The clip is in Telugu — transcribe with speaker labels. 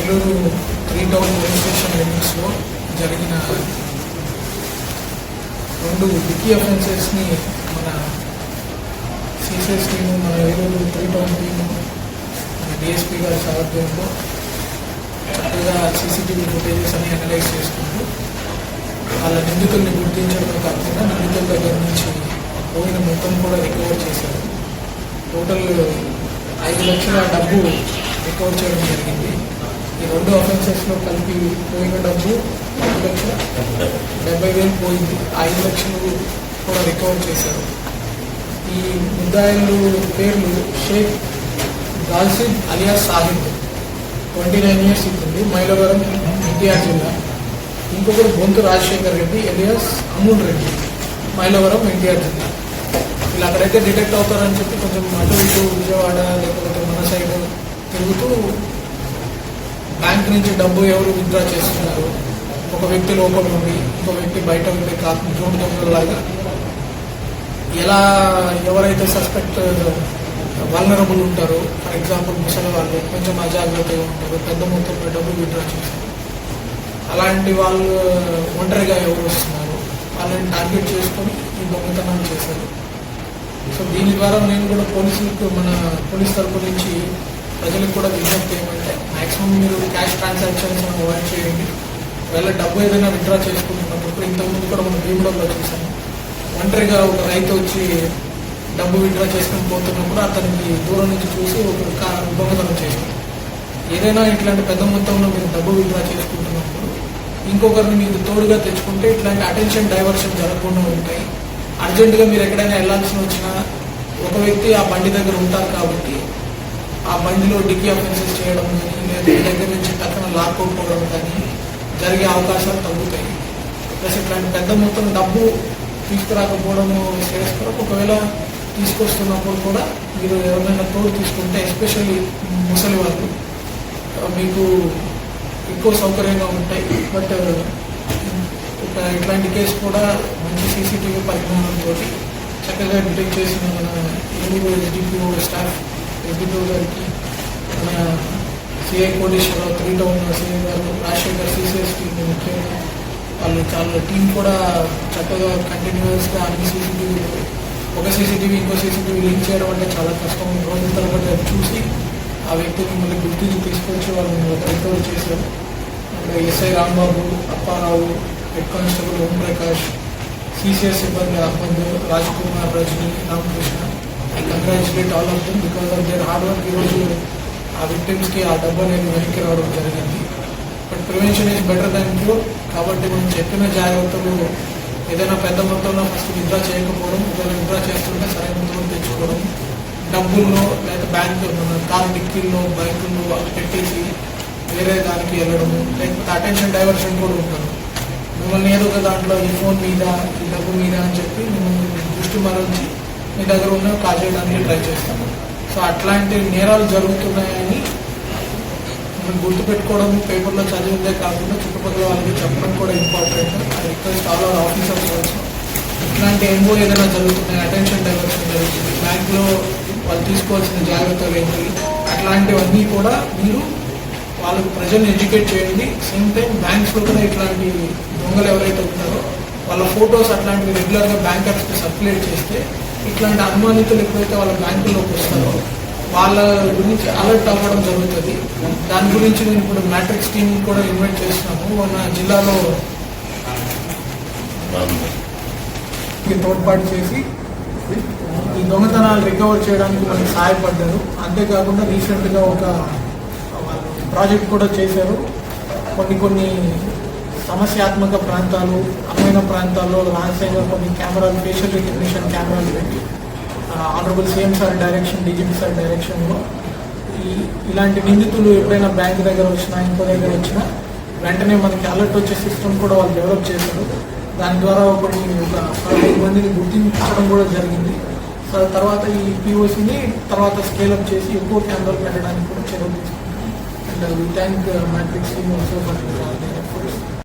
Speaker 1: Eluru three town police station లిమిట్స్లో జరిగిన రెండు వికీ అఫెన్సెస్ని మన సిసిఎస్ టీము మన ఏలూరు త్రీ టౌన్ టీము మన డిఎస్పీ గారి సారథ్యంలో చక్కగా సీసీటీవీ ఫుటేజెస్ అని అనలైజ్ చేసుకుంటూ వాళ్ళ నిందితుల్ని గుర్తించడమే కాకుండా నిందితుల దగ్గర నుంచి పోయిన మొత్తం కూడా రికవర్ చేశారు. టోటల్ ఐదు లక్షల డబ్బు రికవర్ చేయడం జరిగింది. ఈ రెండు అఫెన్సెస్లో కలిపి పోయిన డబ్బు ఐదు లక్షల డెబ్బై వేలు పోయింది. ఐదు లక్షలు కూడా రికవర్ చేశారు. ఈ ముద్దాయిలు పేర్లు Sheikh గాల్సిద్ alias Sahib twenty nine years ఉంటుంది మైలవరం ఎన్టీఆర్ జిల్లా. ఇంకొకరు బొంతు రాజశేఖర్ రెడ్డి ఎలియాస్ అమూల్ రెడ్డి మైలవరం ఎన్టీఆర్ జిల్లా. వీళ్ళు అక్కడైతే డిటెక్ట్ అవుతారని చెప్పి కొంచెం అటు ఇటు విజయవాడ లేకపోతే మన సైడ్ తిరుగుతూ బ్యాంక్ నుంచి డబ్బు ఎవరు విత్డ్రా చేస్తున్నారు? ఒక వ్యక్తి లోపల ఉండి ఇంకో వ్యక్తి బయట ఉండి కాకుండా జోడు దొంగలాగా ఎలా ఎవరైతే సస్పెక్ట్ వల్నరబుల్ ఉంటారో ఫర్ ఎగ్జాంపుల్ ముసలి వాళ్ళు కొంచెం అజాగ్రత్తగా ఉంటారు పెద్ద మొత్తంలో డబ్బులు విత్డ్రా చేస్తారు. అలాంటి వాళ్ళు ఒంటరిగా ఎవరు వస్తున్నారు? వాళ్ళని టార్గెట్ చేసుకొని ఈ దొంగతనాలు చేశారు. సో దీని ద్వారా నేను కూడా పోలీసులకు మన పోలీస్ తరపు నుంచి ప్రజలకు కూడా విజ్ఞప్తి ఏమంటే మాక్సిమం మీరు క్యాష్ ట్రాన్సాక్షన్స్ అవాయిడ్ చేయండి. ఒకవేళ డబ్బు ఏదైనా విత్డ్రా చేసుకుంటున్నప్పుడు ఇంతకుముందు కూడా మనం భీముడంలో చూసాము ఒంటరిగా ఒక రైతు వచ్చి డబ్బు విత్డ్రా చేసుకుని పోతున్నప్పుడు అతనికి దూరం నుంచి చూసి ఒక దొంగతనం చేశారు ఏదైనా ఇట్లాంటి పెద్ద మొత్తంలో మీరు డబ్బు విత్డ్రా చేసుకుంటున్నప్పుడు ఇంకొకరిని మీకు తోడుగా తెచ్చుకుంటే ఇట్లాంటి అటెన్షన్ డైవర్షన్ జరగకుండా ఉంటాయి. అర్జెంటుగా మీరు ఎక్కడైనా వెళ్ళాల్సి వచ్చినా ఒక వ్యక్తి ఆ బండి దగ్గర ఉంటారు కాబట్టి ఆ బండిలో డిక్కీ అఫెన్సెస్ చేయడం కానీ లేదా దగ్గర నుంచి పక్కన లాక్కోకపోవడం కానీ జరిగే అవకాశాలు తగ్గుతాయి. ప్లస్ ఇట్లాంటి పెద్ద మొత్తం డబ్బు తీసుకురాకపోవడము చేసుకోవడం ఒకవేళ తీసుకొస్తున్నప్పుడు కూడా మీరు ఎవరైనా తోడు తీసుకుంటే ఎస్పెషల్లీ ముసలి వాళ్ళు మీకు ఎక్కువ సౌకర్యంగా ఉంటాయి. బట్ ఇక ఇట్లాంటి కేసు కూడా మంచి సీసీటీవీ పరిజ్ఞానంతో చక్కగా డిటెక్ట్ చేసిన మన ఏలూరు ఎస్డిపిఓ స్టాఫ్ ఎస్డిపిఓ గారికి మన సిఐ కోటేశ్వరరావు త్రీ ఉన్న సిఐ గారు రాజశేఖర్ సిసిఎస్ టీం ముఖ్యంగా వాళ్ళు చాలా టీం కూడా చక్కగా కంటిన్యూస్గా అన్ని సీసీటీవీలు ఒక సీసీటీవీ ఇంకో సీసీటీవీ లింక్ చేయడం అంటే చాలా కష్టం. రోజుల తర్వాత అది చూసి ఆ వ్యక్తిని మళ్ళీ గుర్తించి తీసుకొచ్చి వాళ్ళని ఒక రికవర్ చేశారు. అక్కడ SI Rambabu Apparao head constable Omprakash CCS సిబ్బంది Ahmed Raj Kumar Rajani Ramakrishna I congratulate all of them because of their hard work ఈరోజు ఆ విక్టిమ్స్కి ఆ డబ్బు అనేది వెనక్కి రావడం జరిగింది but prevention is better than cure కాబట్టి మనం చెప్పిన జాగ్రత్తలు ఏదైనా పెద్ద మొత్తంలో ఫస్ట్ విత్డ్రా చేయకపోవడం ఒకవేళ విత్డ్రా చేస్తుంటే సరైన మొత్తంలో తెచ్చుకోవడం డబ్బుల్లో లేదా బ్యాంక్ కార్ డిక్కీల్లో బైకుల్లో అవి పెట్టేసి వేరే దానికి వెళ్ళడము లేకపోతే అటెన్షన్ డైవర్షన్ కూడా ఉంటారు మిమ్మల్ని ఏదో ఒక దాంట్లో ఈ ఫోన్ మీద ఈ డబ్బు మీద అని చెప్పి మిమ్మల్ని దృష్టి మరల్చి మీ దగ్గర ఉన్న కాజేయడానికి ట్రై చేస్తాము సో అట్లాంటి నేరాలు జరుగుతున్నాయని మనం గుర్తుపెట్టుకోవడం పేపర్లో చదివిందే కాకుండా చుట్టుపక్కల వాళ్ళకి చెప్పడం కూడా important I request all our officers ఇట్లాంటి ఏమో ఏదైనా జరుగుతున్నాయి అటెన్షన్ డైవర్షన్ జరుగుతుంది బ్యాంక్లో వాళ్ళు తీసుకోవాల్సిన జాగ్రత్తలు ఏంటి అట్లాంటివన్నీ కూడా మీరు వాళ్ళకు ప్రజల్ని ఎడ్యుకేట్ చేయండి. సేమ్ టైం బ్యాంక్స్లో కూడా ఇట్లాంటి దొంగలు ఎవరైతే ఉన్నారో వాళ్ళ ఫొటోస్ అట్లాంటివి రెగ్యులర్గా బ్యాంకర్స్కి సర్క్యులేట్ చేస్తే ఇట్లాంటి అనుమానితులు ఎప్పుడైతే వాళ్ళ బ్యాంకులోకి వస్తారో వాళ్ళ గురించి అలర్ట్ అవ్వడం జరుగుతుంది. దాని గురించి నేను ఇప్పుడు మ్యాట్రిక్స్ టీమ్ కూడా ఇన్వైట్ చేస్తున్నాము. మన జిల్లాలో తోడ్పాటు చేసి ఈ దొంగతనాలు రికవర్ చేయడానికి మనకి సహాయపడ్డారు. అంతేకాకుండా రీసెంట్గా ఒక ప్రాజెక్ట్ కూడా చేశారు. కొన్ని కొన్ని సమస్యాత్మక ప్రాంతాలు అమైన ప్రాంతాల్లో రహస్యంగా కొన్ని కెమెరాలు ఫేషియల్ రికగ్నిషన్ కెమెరాలు పెట్టి honourable CM sir direction DGP sir డైరెక్షన్లో ఈ ఇలాంటి నిందితులు ఎప్పుడైనా బ్యాంక్ దగ్గర వచ్చినా ఇంకో దగ్గర వచ్చినా వెంటనే మనకి అలర్ట్ వచ్చే సిస్టమ్ కూడా వాళ్ళు డెవలప్ చేశారు. దాని ద్వారా ఒకటి ఒక పదహైదు మందిని గుర్తించడం కూడా జరిగింది. సో తర్వాత ఈ పిఓసిని తర్వాత స్కేలప్ చేసి ఎక్కువ కెమెరాలు పెట్టడానికి కూడా చర్యలు తీసుకుంటాం and we thank Matrix team also for